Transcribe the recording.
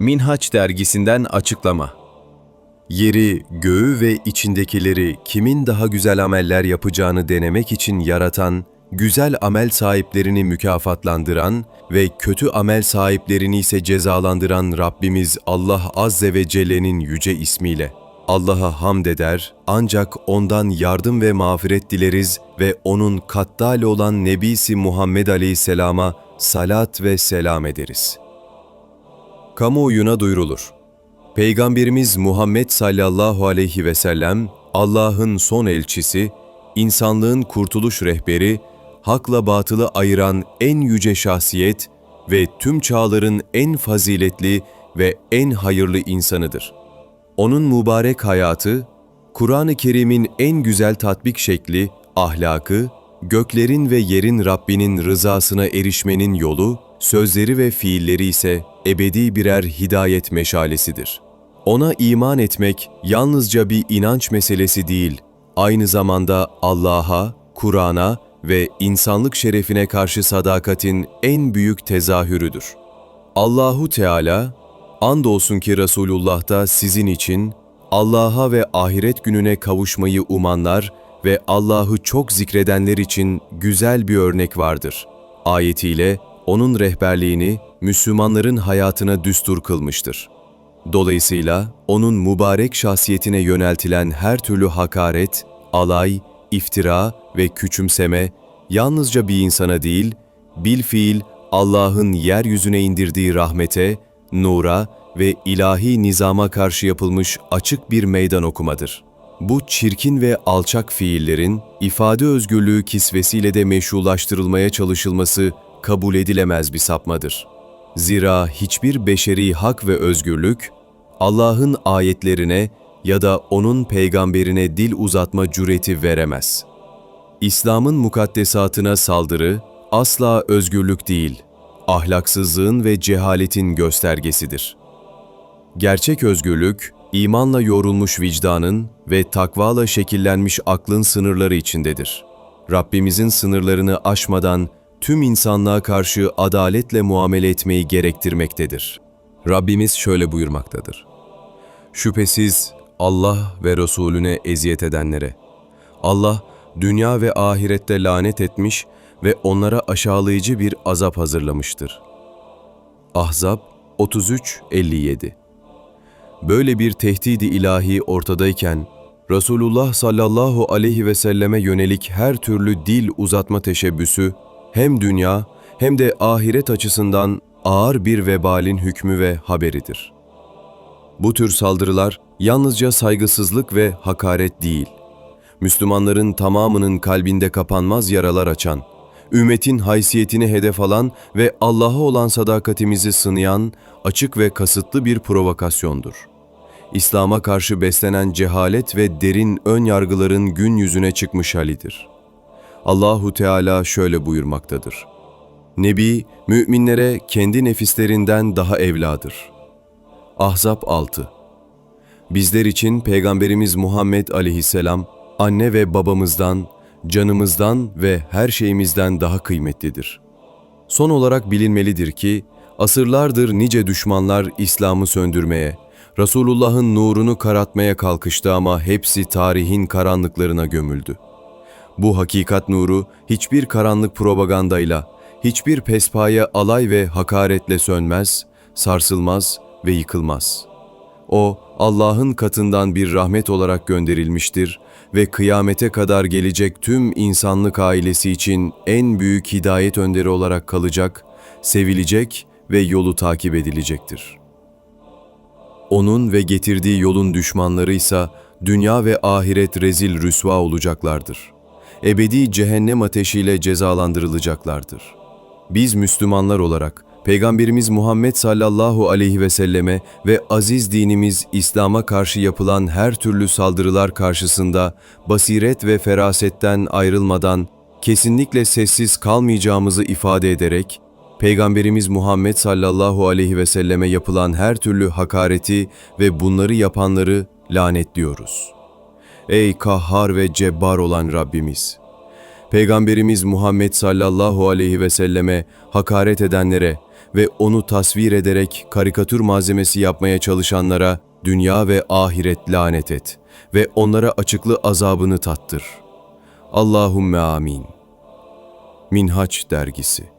Minhaç dergisinden açıklama. Yeri, göğü ve içindekileri kimin daha güzel ameller yapacağını denemek için yaratan, güzel amel sahiplerini mükafatlandıran ve kötü amel sahiplerini ise cezalandıran Rabbimiz Allah Azze ve Celle'nin yüce ismiyle. Allah'a hamd eder, ancak O'ndan yardım ve mağfiret dileriz ve O'nun kattali olan Nebisi Muhammed Aleyhisselam'a salat ve selam ederiz. Kamuoyuna duyurulur. Peygamberimiz Muhammed sallallahu aleyhi ve sellem, Allah'ın son elçisi, insanlığın kurtuluş rehberi, hakla batılı ayıran en yüce şahsiyet ve tüm çağların en faziletli ve en hayırlı insanıdır. Onun mübarek hayatı, Kur'an-ı Kerim'in en güzel tatbik şekli, ahlakı, göklerin ve yerin Rabbinin rızasına erişmenin yolu, sözleri ve fiilleri ise ebedi birer hidayet meşalesidir. Ona iman etmek yalnızca bir inanç meselesi değil, aynı zamanda Allah'a, Kur'an'a ve insanlık şerefine karşı sadakatin en büyük tezahürüdür. Allahu Teala, andolsun ki Resulullah da sizin için Allah'a ve ahiret gününe kavuşmayı umanlar ve Allah'ı çok zikredenler için güzel bir örnek vardır. Ayetiyle onun rehberliğini Müslümanların hayatına düstur kılmıştır. Dolayısıyla onun mübarek şahsiyetine yöneltilen her türlü hakaret, alay, iftira ve küçümseme yalnızca bir insana değil, bilfiil Allah'ın yeryüzüne indirdiği rahmete, nura ve ilahi nizama karşı yapılmış açık bir meydan okumadır. Bu çirkin ve alçak fiillerin ifade özgürlüğü kisvesiyle de meşrulaştırılmaya çalışılması kabul edilemez bir sapmadır. Zira hiçbir beşeri hak ve özgürlük, Allah'ın ayetlerine ya da O'nun peygamberine dil uzatma cüreti veremez. İslam'ın mukaddesatına saldırı asla özgürlük değil, ahlaksızlığın ve cehaletin göstergesidir. Gerçek özgürlük, imanla yoğrulmuş vicdanın ve takvala şekillenmiş aklın sınırları içindedir. Rabbimizin sınırlarını aşmadan tüm insanlığa karşı adaletle muamele etmeyi gerektirmektedir. Rabbimiz şöyle buyurmaktadır. Şüphesiz Allah ve Resulüne eziyet edenlere, Allah dünya ve ahirette lanet etmiş ve onlara aşağılayıcı bir azap hazırlamıştır. Ahzab 33-57 Böyle bir tehdidi ilahi ortadayken, Resulullah sallallahu aleyhi ve selleme yönelik her türlü dil uzatma teşebbüsü, hem dünya hem de ahiret açısından ağır bir vebalin hükmü ve haberidir. Bu tür saldırılar yalnızca saygısızlık ve hakaret değil, Müslümanların tamamının kalbinde kapanmaz yaralar açan, ümmetin haysiyetini hedef alan ve Allah'a olan sadakatimizi sınayan açık ve kasıtlı bir provokasyondur. İslam'a karşı beslenen cehalet ve derin ön yargıların gün yüzüne çıkmış halidir. Allahu Teala şöyle buyurmaktadır. Nebi, müminlere kendi nefislerinden daha evladır. Ahzab 6 Bizler için Peygamberimiz Muhammed aleyhisselam, anne ve babamızdan, canımızdan ve her şeyimizden daha kıymetlidir. Son olarak bilinmelidir ki, asırlardır nice düşmanlar İslam'ı söndürmeye, Resulullah'ın nurunu karatmaya kalkıştı ama hepsi tarihin karanlıklarına gömüldü. Bu hakikat nuru hiçbir karanlık propagandayla, hiçbir pespaya alay ve hakaretle sönmez, sarsılmaz ve yıkılmaz. O, Allah'ın katından bir rahmet olarak gönderilmiştir ve kıyamete kadar gelecek tüm insanlık ailesi için en büyük hidayet önderi olarak kalacak, sevilecek ve yolu takip edilecektir. Onun ve getirdiği yolun düşmanları ise dünya ve ahiret rezil rüsva olacaklardır. Ebedi cehennem ateşiyle cezalandırılacaklardır. Biz Müslümanlar olarak Peygamberimiz Muhammed sallallahu aleyhi ve selleme ve aziz dinimiz İslam'a karşı yapılan her türlü saldırılar karşısında basiret ve ferasetten ayrılmadan kesinlikle sessiz kalmayacağımızı ifade ederek, Peygamberimiz Muhammed sallallahu aleyhi ve selleme yapılan her türlü hakareti ve bunları yapanları lanetliyoruz. Ey kahhar ve cebbar olan Rabbimiz! Peygamberimiz Muhammed sallallahu aleyhi ve selleme hakaret edenlere ve onu tasvir ederek karikatür malzemesi yapmaya çalışanlara dünya ve ahiret lanet et ve onlara açıklı azabını tattır. Allahümme amin. Minhaç Dergisi